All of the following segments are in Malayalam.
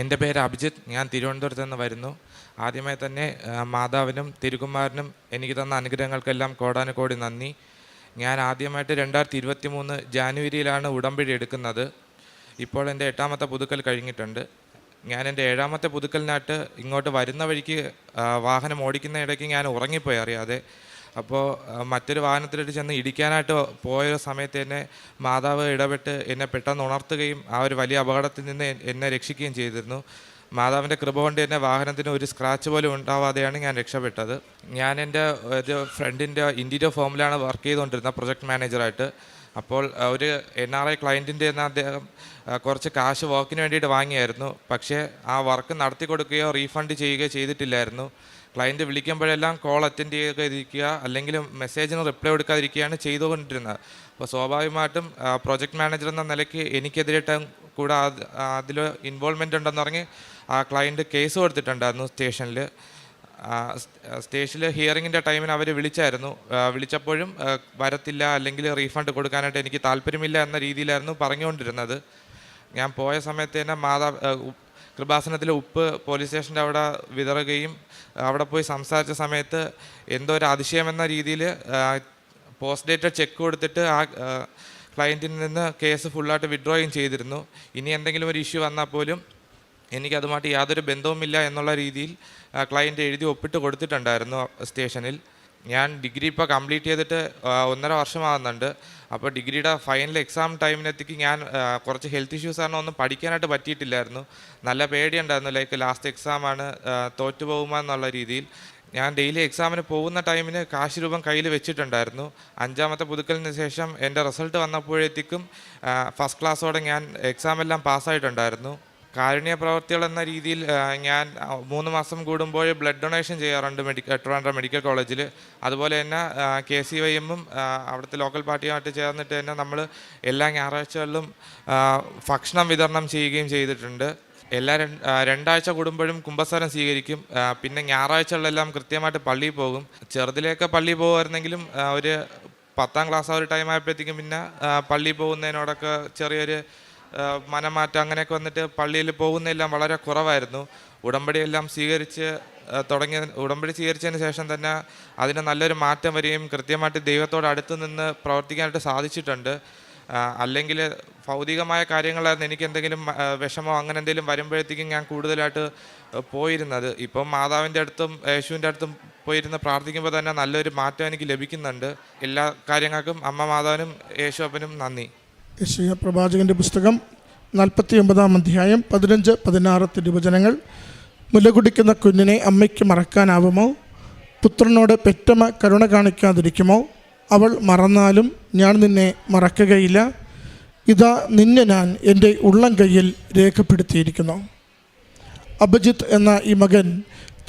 എന്റെ പേര് അഭിജിത്ത്. ഞാൻ തിരുവനന്തപുരത്ത് നിന്ന് വരുന്നു. ആദ്യമായി തന്നെ മാതാവിനും തിരുകുമാരനും എനിക്ക് തന്ന അനുഗ്രഹങ്ങൾക്കെല്ലാം കോടാനുകോടി നന്ദി. ഞാൻ ആദ്യമായിട്ട് രണ്ടായിരത്തി ഇരുപത്തി മൂന്ന് ജാനുവരിയിലാണ് ഉടമ്പടി എടുക്കുന്നത്. ഇപ്പോൾ എന്റെ എട്ടാമത്തെ പുതുക്കൽ കഴിഞ്ഞിട്ടുണ്ട്. ഞാൻ എന്റെ ഏഴാമത്തെ പുതുക്കലിനായിട്ട് ഇങ്ങോട്ട് വരുന്ന വഴിക്ക് വാഹനം ഓടിക്കുന്ന ഇടയ്ക്ക് ഞാൻ ഉറങ്ങിപ്പോയി അറിയാതെ. അപ്പോൾ മറ്റൊരു വാഹനത്തിലിട്ട് ചെന്ന് ഇടിക്കാനായിട്ട് പോയ സമയത്ത് തന്നെ മാതാവ് ഇടപെട്ട് എന്നെ പെട്ടെന്ന് ഉണർത്തുകയും ആ ഒരു വലിയ അപകടത്തിൽ നിന്ന് എന്നെ രക്ഷിക്കുകയും ചെയ്തിരുന്നു. മാതാവിന്റെ കൃപ കൊണ്ട് തന്നെ വാഹനത്തിന് ഒരു സ്ക്രാച്ച് പോലും ഉണ്ടാവാതെയാണ് ഞാൻ രക്ഷപ്പെട്ടത്. ഞാൻ എന്റെ ഒരു ഫ്രണ്ടിന്റെ ഇന്റീരിയർ ഫോമിലാണ് വർക്ക് ചെയ്തുകൊണ്ടിരുന്നത് പ്രൊജക്ട് മാനേജറായിട്ട്. അപ്പോൾ ഒരു എൻ ആർ ഐ ക്ലയന്റിന്റെ നിന്ന് അദ്ദേഹം കുറച്ച് കാശ് വർക്കിന് വേണ്ടിയിട്ട് വാങ്ങിയായിരുന്നു. പക്ഷേ ആ വർക്ക് നടത്തി കൊടുക്കുകയോ റീഫണ്ട് ചെയ്യുകയോ ചെയ്തിട്ടില്ലായിരുന്നു. ക്ലയന്റ് വിളിക്കുമ്പോഴെല്ലാം കോൾ അറ്റൻഡ് ചെയ്യാതെ ഇരിക്കുക അല്ലെങ്കിൽ മെസ്സേജിന് റിപ്ലൈ കൊടുക്കാതിരിക്കുകയാണ് ചെയ്തുകൊണ്ടിരുന്നത്. അപ്പോൾ സ്വാഭാവികമായിട്ടും പ്രോജക്റ്റ് മാനേജർ എന്ന നിലയ്ക്ക് എനിക്കെതിരായിട്ട് കൂടെ അതിൽ ഇൻവോൾവ്മെന്റ് ഉണ്ടെന്ന് പറഞ്ഞ് ആ ക്ലയന്റ് കേസ് കൊടുത്തിട്ടുണ്ടായിരുന്നു സ്റ്റേഷനിൽ സ്റ്റേഷനിൽ ഹിയറിങ്ങിന്റെ ടൈമിന് അവർ വിളിച്ചായിരുന്നു. വിളിച്ചപ്പോഴും വരത്തില്ല അല്ലെങ്കിൽ റീഫണ്ട് കൊടുക്കാനായിട്ട് എനിക്ക് താല്പര്യമില്ല എന്ന രീതിയിലായിരുന്നു പറഞ്ഞുകൊണ്ടിരുന്നത്. ഞാൻ പോയ സമയത്ത് തന്നെ മാതാ കൃപാസനത്തിലെ ഉപ്പ് പോലീസ് സ്റ്റേഷന്റെ അവിടെ വിതറുകയും അവിടെ പോയി സംസാരിച്ച സമയത്ത് എന്തോ ഒരു അതിശയമെന്ന രീതിയിൽ പോസ്റ്റ് ഡേറ്റഡ് ചെക്ക് കൊടുത്തിട്ട് ആ ക്ലയന്റിൽ നിന്ന് കേസ് ഫുള്ളായിട്ട് വിഡ്രോയും ചെയ്തിരുന്നു. ഇനി എന്തെങ്കിലും ഒരു ഇഷ്യൂ വന്നാൽ പോലും എനിക്കതുമായിട്ട് യാതൊരു ബന്ധവുമില്ല എന്നുള്ള രീതിയിൽ ക്ലയന്റ് എഴുതി ഒപ്പിട്ട് കൊടുത്തിട്ടുണ്ടായിരുന്നു സ്റ്റേഷനിൽ. ഞാൻ ഡിഗ്രി ഇപ്പോൾ കംപ്ലീറ്റ് ചെയ്തിട്ട് ഒന്നര വർഷമാകുന്നുണ്ട്. അപ്പോൾ ഡിഗ്രിയുടെ ഫൈനൽ എക്സാം ടൈമിനെത്തിക്ക് ഞാൻ കുറച്ച് ഹെൽത്ത് ഇഷ്യൂസ് കാരണം ഒന്നും പഠിക്കാനായിട്ട് പറ്റിയിട്ടില്ലായിരുന്നു. നല്ല പേടിയുണ്ടായിരുന്നു. ലൈക്ക് ലാസ്റ്റ് എക്സാമാണ് തോറ്റു പോകുമോ എന്നുള്ള രീതിയിൽ. ഞാൻ ഡെയിലി എക്സാമിന് പോകുന്ന ടൈമിന് കാശ് രൂപം കയ്യിൽ വെച്ചിട്ടുണ്ടായിരുന്നു. അഞ്ചാമത്തെ പുതുക്കലിന് ശേഷം എന്റെ റിസൾട്ട് വന്നപ്പോഴത്തേക്കും ഫസ്റ്റ് ക്ലാസ്സോടെ ഞാൻ എക്സാമെല്ലാം പാസ്സായിട്ടുണ്ടായിരുന്നു കാരുണ്യ പ്രവർത്തികൾ എന്ന രീതിയിൽ ഞാൻ മൂന്ന് മാസം കൂടുമ്പോൾ ബ്ലഡ് ഡൊണേഷൻ ചെയ്യാറുണ്ട് മെഡിക്കൽ ട്രിവാൻഡ്രം മെഡിക്കൽ കോളേജിൽ അതുപോലെ തന്നെ കെ സി വൈ എമ്മും അവിടുത്തെ ലോക്കൽ പാർട്ടിയുമായിട്ട് ചേർന്നിട്ട് തന്നെ നമ്മൾ എല്ലാ ഞായറാഴ്ചകളിലും ഭക്ഷണം വിതരണം ചെയ്യുകയും ചെയ്തിട്ടുണ്ട്. എല്ലാ രണ്ടാഴ്ച കൂടുമ്പോഴും കുംഭസാരം സ്വീകരിക്കും. പിന്നെ ഞായറാഴ്ചകളിലെല്ലാം കൃത്യമായിട്ട് പള്ളിയിൽ പോകും. ചെറുതിലേക്ക് പള്ളിയിൽ പോകുമായിരുന്നെങ്കിലും ഒരു പത്താം ക്ലാസ് ആ ഒരു ടൈം ആയപ്പോഴത്തേക്കും പിന്നെ പള്ളിയിൽ പോകുന്നതിനോടൊക്കെ ചെറിയൊരു മനമാറ്റം അങ്ങനെയൊക്കെ വന്നിട്ട് പള്ളിയിൽ പോകുന്നതെല്ലാം വളരെ കുറവായിരുന്നു. ഉടമ്പടിയെല്ലാം സ്വീകരിച്ച് തുടങ്ങിയ ഉടമ്പടി സ്വീകരിച്ചതിന് ശേഷം തന്നെ അതിന് നല്ലൊരു മാറ്റം വരികയും കൃത്യമായിട്ട് ദൈവത്തോട് അടുത്ത് നിന്ന് പ്രവർത്തിക്കാനായിട്ട് സാധിച്ചിട്ടുണ്ട്. അല്ലെങ്കിൽ ഭൗതികമായ കാര്യങ്ങളായിരുന്നു എനിക്ക് എന്തെങ്കിലും വിഷമോ അങ്ങനെ എന്തെങ്കിലും വരുമ്പോഴത്തേക്കും ഞാൻ കൂടുതലായിട്ട് പോയിരുന്നത്. ഇപ്പം മാതാവിന്റെ അടുത്തും യേശുവിന്റെ അടുത്തും പോയിരുന്ന് പ്രാർത്ഥിക്കുമ്പോൾ തന്നെ നല്ലൊരു മാറ്റം എനിക്ക് ലഭിക്കുന്നുണ്ട്. എല്ലാ കാര്യങ്ങൾക്കും അമ്മ മാതാവിനും യേശു അപ്പനും നന്ദി. യശയ പ്രവാചകന്റെ പുസ്തകം നാൽപ്പത്തി ഒമ്പതാം അധ്യായം പതിനഞ്ച് പതിനാറ് തിരുവചനങ്ങൾ മുലകുടിക്കുന്ന കുഞ്ഞിനെ അമ്മയ്ക്ക് മറക്കാനാവുമോ? പുത്രനോട് പെറ്റമ്മ കരുണ കാണിക്കാതിരിക്കുമോ? അവൾ മറന്നാലും ഞാൻ നിന്നെ മറക്കുകയില്ല. ഇതാ നിന്നെ ഞാൻ എന്റെ ഉള്ളം കയ്യിൽ രേഖപ്പെടുത്തിയിരിക്കുന്നു. അഭിജിത്ത് എന്ന ഈ മകൻ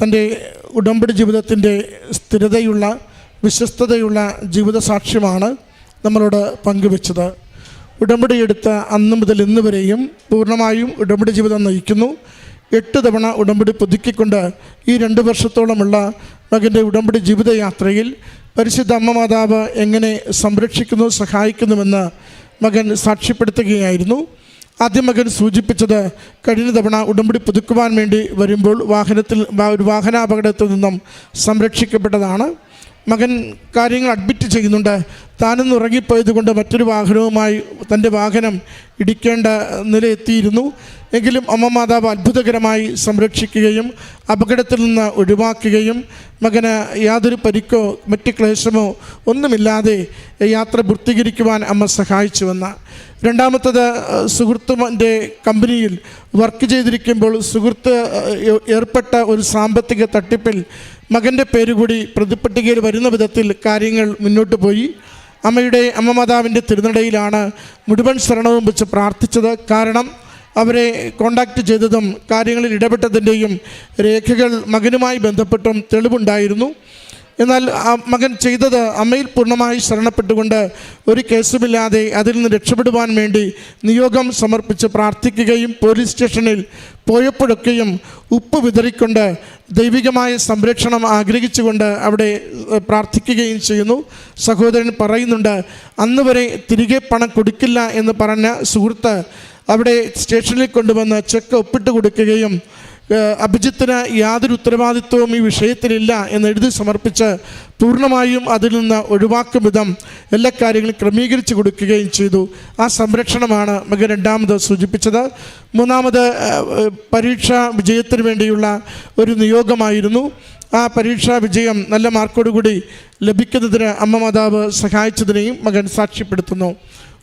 തന്റെ ഉടമ്പടി ജീവിതത്തിന്റെ സ്ഥിരതയുള്ള വിശ്വസ്തതയുള്ള ജീവിത സാക്ഷ്യമാണ് നമ്മളോട് പങ്കുവെച്ചത്. ഉടമ്പടി എടുത്ത അന്ന് മുതൽ ഇന്ന് വരെയും പൂർണമായും ഉടമ്പടി ജീവിതം നയിക്കുന്നു. എട്ട് തവണ ഉടമ്പടി പുതുക്കിക്കൊണ്ട് ഈ രണ്ട് വർഷത്തോളമുള്ള മകന്റെ ഉടമ്പടി ജീവിതയാത്രയിൽ പരിശുദ്ധ അമ്മ മാതാവ് എങ്ങനെ സംരക്ഷിക്കുന്നു സഹായിക്കുന്നുവെന്ന് മകൻ സാക്ഷ്യപ്പെടുത്തുകയായിരുന്നു. ആദ്യം മകൻ സൂചിപ്പിച്ചത് കഴിഞ്ഞ തവണ ഉടമ്പടി പുതുക്കുവാൻ വേണ്ടി വരുമ്പോൾ വാഹനത്തിൽ ഒരു വാഹനാപകടത്തിൽ നിന്നും സംരക്ഷിക്കപ്പെട്ടതാണ്. മകൻ കാര്യങ്ങൾ അഡ്മിറ്റ് ചെയ്യുന്നുണ്ട്. താനൊന്ന് ഉറങ്ങിപ്പോയത് കൊണ്ട് മറ്റൊരു വാഹനവുമായി തന്റെ വാഹനം ഇടിക്കേണ്ട നിലയെത്തിയിരുന്നു. എങ്കിലും അമ്മ മാതാവ് അത്ഭുതകരമായി സംരക്ഷിക്കുകയും അപകടത്തിൽ നിന്ന് ഒഴിവാക്കുകയും മകന് യാതൊരു പരിക്കോ മറ്റ് ക്ലേശമോ ഒന്നുമില്ലാതെ യാത്ര പൂർത്തീകരിക്കുവാൻ അമ്മ സഹായിച്ചുവെന്ന രണ്ടാമത്തത് ഏഹ്, സുഹൃത്തുമന്റെ കമ്പനിയിൽ വർക്ക് ചെയ്തിരിക്കുമ്പോൾ സുഹൃത്ത് ഏർപ്പെട്ട ഒരു സാമ്പത്തിക തട്ടിപ്പിൽ മകന്റെ പേരുകൂടി പ്രതിപ്പട്ടികയിൽ വരുന്ന വിധത്തിൽ കാര്യങ്ങൾ മുന്നോട്ട് പോയി. അമ്മയുടെ അമ്മ മാതാവിന്റെ തിരുനടയിലാണ് മുഴുവൻ ശരണവും വെച്ച് പ്രാർത്ഥിച്ചത്. കാരണം അവരെ കോണ്ടാക്ട് ചെയ്തതും കാര്യങ്ങളിൽ ഇടപെട്ടതിന്റെയും രേഖകൾ മകനുമായി ബന്ധപ്പെട്ടും തെളിവുണ്ടായിരുന്നു. എന്നാൽ ആ മകൻ ചെയ്തത് അമ്മയിൽ പൂർണമായി ശരണപ്പെട്ടുകൊണ്ട് ഒരു കേസുമില്ലാതെ അതിൽ നിന്ന് രക്ഷപ്പെടുവാൻ വേണ്ടി നിയോഗം സമർപ്പിച്ച് പ്രാർത്ഥിക്കുകയും പോലീസ് സ്റ്റേഷനിൽ പോയപ്പോഴൊക്കെയും ഉപ്പ് വിതറിക്കൊണ്ട് ദൈവികമായ സംരക്ഷണം ആഗ്രഹിച്ചുകൊണ്ട് അവിടെ പ്രാർത്ഥിക്കുകയും ചെയ്യുന്നു. സഹോദരൻ പറയുന്നുണ്ട് അന്ന് വരെ തിരികെ പണം കൊടുക്കില്ല എന്ന് പറഞ്ഞ സുഹൃത്ത് അവിടെ സ്റ്റേഷനിൽ കൊണ്ടുവന്ന് ചെക്ക് ഒപ്പിട്ട് കൊടുക്കുകയും അഭിജിത്തിന് യാതൊരു ഉത്തരവാദിത്വവും ഈ വിഷയത്തിലില്ല എന്ന് എഴുതി സമർപ്പിച്ച് പൂർണമായും അതിൽ നിന്ന് ഒഴിവാക്കും വിധം എല്ലാ കാര്യങ്ങളും ക്രമീകരിച്ചു കൊടുക്കുകയും ചെയ്തു. ആ സംരക്ഷണമാണ് മകൻ രണ്ടാമത് സൂചിപ്പിച്ചത്. മൂന്നാമത് പരീക്ഷ വിജയത്തിന് വേണ്ടിയുള്ള ഒരു നിയോഗമായിരുന്നു. ആ പരീക്ഷാ വിജയം നല്ല മാർക്കോടുകൂടി ലഭിക്കുന്നതിന് അമ്മ മാതാവ് സഹായിച്ചതിനെയും മകൻ സാക്ഷ്യപ്പെടുത്തുന്നു.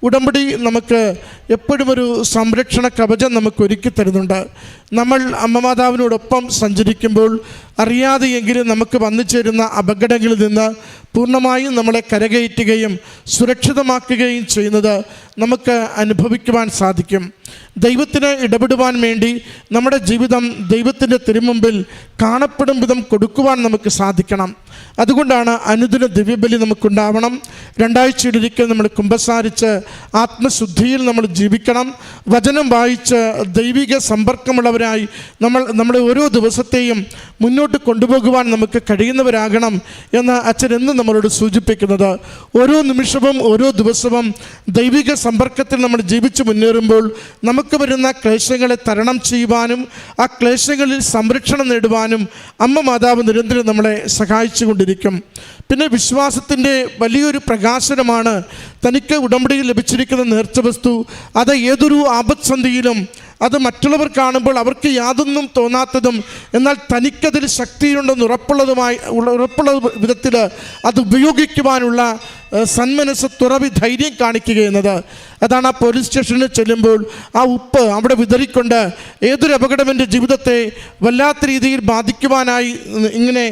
ഉടമ്പടി നമുക്ക് എപ്പോഴും ഒരു സംരക്ഷണ കവചം നമുക്ക് ഒരുക്കി തരുന്നുണ്ട്. നമ്മൾ അമ്മമാതാവിനോടൊപ്പം സഞ്ചരിക്കുമ്പോൾ അറിയാതെയെങ്കിലും നമുക്ക് വന്നു ചേരുന്ന അപകടങ്ങളിൽ നിന്ന് പൂർണമായും നമ്മളെ കരകയറ്റുകയും സുരക്ഷിതമാക്കുകയും ചെയ്യുന്നത് നമുക്ക് അനുഭവിക്കുവാൻ സാധിക്കും. ദൈവത്തിന് ഇടപെടുവാൻ വേണ്ടി നമ്മുടെ ജീവിതം ദൈവത്തിന്റെ തിരുമുമ്പിൽ കാണപ്പെടും വിധം കൊടുക്കുവാൻ നമുക്ക് സാധിക്കണം. അതുകൊണ്ടാണ് അനുദിന ദിവ്യബലി നമുക്കുണ്ടാവണം. രണ്ടാഴ്ചയിലൊരിക്കൽ നമ്മൾ കുമ്പസാരിച്ച് ആത്മശുദ്ധിയിൽ നമ്മൾ ജീവിക്കണം. വചനം വായിച്ച് ദൈവിക സമ്പർക്കമുള്ളവരായി നമ്മൾ നമ്മുടെ ഓരോ ദിവസത്തെയും മുന്നോട്ട് കൊണ്ടുപോകുവാൻ നമുക്ക് കഴിയുന്നവരാകണം എന്ന് അച്ഛൻ എന്നും നമ്മളോട് സൂചിപ്പിക്കുന്നത്. ഓരോ നിമിഷവും ഓരോ ദിവസവും ദൈവിക സമ്പർക്കത്തിൽ നമ്മൾ ജീവിച്ചു മുന്നേറുമ്പോൾ നമുക്ക് വരുന്ന ക്ലേശങ്ങളെ തരണം ചെയ്യുവാനും ആ ക്ലേശങ്ങളിൽ സംരക്ഷണം നേടുവാനും അമ്മ മാതാവ് നിരന്തരം നമ്മളെ സഹായിച്ചു കൊണ്ടിരിക്കും പിന്നെ വിശ്വാസത്തിന്റെ വലിയൊരു പ്രകാശനമാണ് തനിക്ക് ഉടമ്പടിയിൽ ലഭിച്ചിരിക്കുന്ന നേർച്ച വസ്തു അത് ഏതൊരു ആപത്സന്ധിയിലും അത് മറ്റുള്ളവർ കാണുമ്പോൾ അവർക്ക് യാതൊന്നും തോന്നാത്തതും എന്നാൽ തനിക്കതിൽ ശക്തിയുണ്ടെന്ന് ഉറപ്പുള്ളതുമായി ഉറപ്പുള്ള വിധത്തിൽ അത് ഉപയോഗിക്കുവാനുള്ള സന്മനസ് തുറവി ധൈര്യം കാണിക്കുക എന്നത്. അതാണ് ആ പോലീസ് സ്റ്റേഷനിൽ ചെല്ലുമ്പോൾ ആ ഉപ്പ് അവിടെ വിതറിക്കൊണ്ട് ഏതൊരു അപകടം എന്റെ ജീവിതത്തെ വല്ലാത്ത രീതിയിൽ ബാധിക്കുവാനായി ഇങ്ങനെ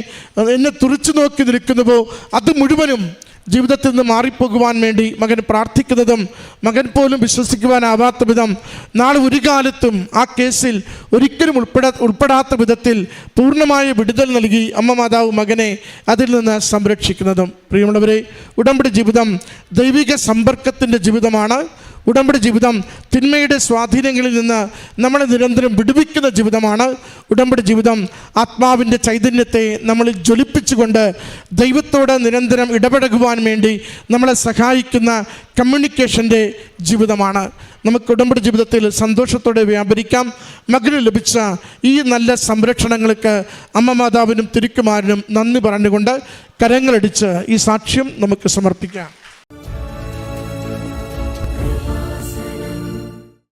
എന്നെ തുറിച്ചു നോക്കി നിൽക്കുന്നുവോ അത് മുഴുവനും ജീവിതത്തിൽ നിന്ന് മാറിപ്പോകുവാൻ വേണ്ടി മകൻ പ്രാർത്ഥിക്കുന്നതും മകൻ പോലും വിശ്വസിക്കുവാനാവാത്ത വിധം നാളെ ഒരു കാലത്തും ആ കേസിൽ ഒരിക്കലും ഉൾപ്പെടാ ഉൾപ്പെടാത്ത വിധത്തിൽ പൂർണമായ വിടുതൽ നൽകി അമ്മ മാതാവ് മകനെ അതിൽ നിന്ന് സംരക്ഷിക്കുന്നതും. പ്രിയമുള്ളവരെ ഉടമ്പടി ജീവിതം ദൈവിക സമ്പർക്കത്തിന്റെ ജീവിതമാണ്. ഉടമ്പടി ജീവിതം തിന്മയുടെ സ്വാധീനങ്ങളിൽ നിന്ന് നമ്മളെ നിരന്തരം വിടുവിക്കുന്ന ജീവിതമാണ്. ഉടമ്പടി ജീവിതം ആത്മാവിന്റെ ചൈതന്യത്തെ നമ്മളിൽ ജ്വലിപ്പിച്ചുകൊണ്ട് ദൈവത്തോട് നിരന്തരം ഇടപഴകുവാൻ വേണ്ടി നമ്മളെ സഹായിക്കുന്ന കമ്മ്യൂണിക്കേഷന്റെ ജീവിതമാണ്. നമുക്ക് ഉടമ്പടി ജീവിതത്തിൽ സന്തോഷത്തോടെ വ്യാപരിക്കാം. മകന് ലഭിച്ച ഈ നല്ല സംരക്ഷണങ്ങൾക്ക് അമ്മ മാതാവിനും തിരുക്കുമാരനും നന്ദി പറഞ്ഞുകൊണ്ട് കരങ്ങളടിച്ച് ഈ സാക്ഷ്യം നമുക്ക് സമർപ്പിക്കാം.